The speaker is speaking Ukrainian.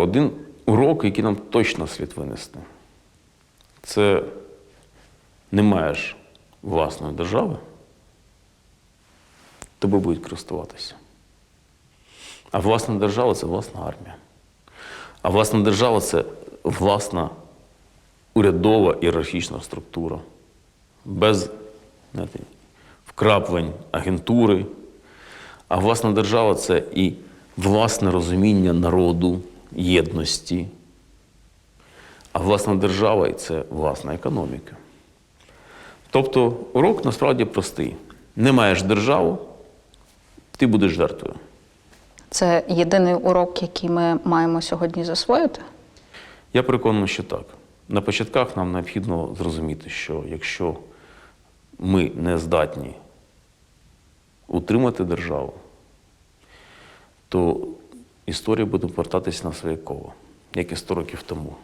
Один урок, який нам точно слід винести, це не маєш власної держави, тебе будуть користуватися. А власна держава це власна армія. А власна держава це власна урядова ієрархічна структура. Без знаєте, вкраплень агентури. А власна держава це і власне розуміння народу, єдності. А власна держава і це власна економіка. Тобто урок насправді простий. Не маєш державу, ти будеш жертвою. Це єдиний урок, який ми маємо сьогодні засвоїти. Я переконаний, що так. На початках нам необхідно зрозуміти, що якщо ми не здатні утримати державу, то історія буде повертатись на своє коло, як і 100 років тому.